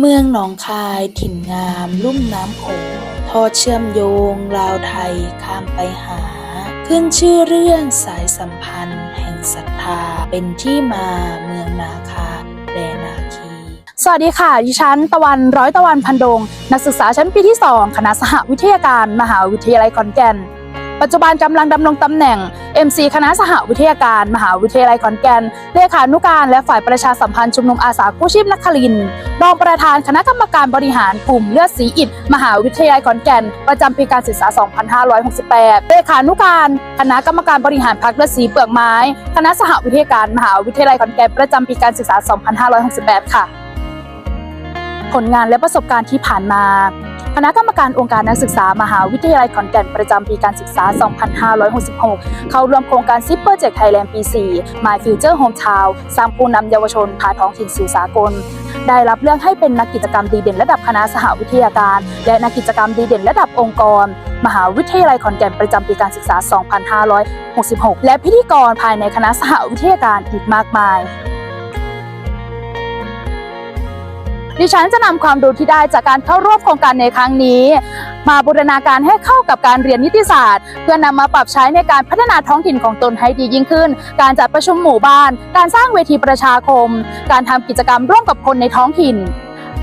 เมืองหนองคายถิ่นงาม ลุ่มน้ำโขงทอดเชื่อมโยงลาวไทยข้ามไปหา ขึ้นชื่อเรื่องสายสัมพันธ์ แห่งศรัทธาเป็นที่มาเมืองนาคาแดนาคี สวัสดีค่ะ ดิฉันตะวันร้อยตะวันพันดง นักศึกษาชั้นปีที่ 2 คณะสหวิทยาการ มหาวิทยาลัยขอนแก่น ปัจจุบันกำลังดำรงตำแหน่ง MC คณะสหวิทยาการ มหาวิทยาลัยขอนแก่นเลขานุการและฝ่ายประชาสัมพันธ์ชุมนุมอาสากู้ชีพนักคลินรองประธานคณะกรรมการบริหารกลุ่มเลือดสีอิฐมหาวิทยาลัยขอนแก่น ประจำปีการศึกษา 2568 เลขานุการ คณะกรรมการบริหารพรรคเลือดสีเปลือกไม้ คณะสหวิทยาการ มหาวิทยาลัยขอนแก่นประจำปีการศึกษา 2568 ค่ะ ผลงานและประสบการณ์ที่ผ่านมา คณะกรรมการองค์การนักศึกษามหาวิทยาลัยขอนแก่นประจำปีการศึกษา 2566 เข้าร่วมโครงการซิปเปอร์เจกไทยแลนด์ปี 4 My Future Hometown สร้างผู้นำเยาวชนพาท้องถิ่นสู่สากล ได้รับเลือกให้เป็นนักกิจกรรมดีเด่นระดับคณะสหวิทยาการ และนักกิจกรรมดีเด่นระดับองค์กร มหาวิทยาลัยขอนแก่นประจำปีการศึกษา 2566 และพิธีกรภายในคณะสหวิทยาการอีกมากมาย ดิฉันจะนำความรู้ที่ได้จากการเข้าร่วมโครงการในครั้งนี้ มาบูรณาการให้เข้ากับการเรียนนิติศาสตร์ เพื่อนำมาปรับใช้ในการพัฒนาท้องถิ่นของตนให้ดียิ่งขึ้น การจัดประชุมหมู่บ้าน การสร้างเวทีประชาคม การทำกิจกรรมร่วมกับคนในท้องถิ่น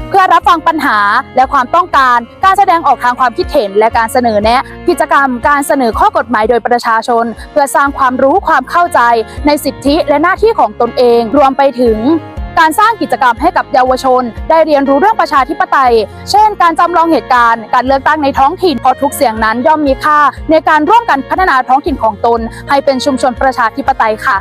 เพื่อรับฟังปัญหาและความต้องการ การแสดงออกทางความคิดเห็นและการเสนอแนะ กิจกรรม การเสนอข้อกฎหมายโดยประชาชน เพื่อสร้างความรู้ความเข้าใจ ในสิทธิและหน้าที่ของตนเอง รวมไปถึง การสร้างกิจกรรมให้กับเยาวชน ได้เรียนรู้เรื่องประชาธิปไตย เช่น การจำลองเหตุการณ์ การเลือกตั้งในท้องถิ่นเพราะทุกเสียงนั้นย่อมมีค่า ในการร่วมกันพัฒนาท้องถิ่นของตน ให้เป็นชุมชนประชาธิปไตยค่ะ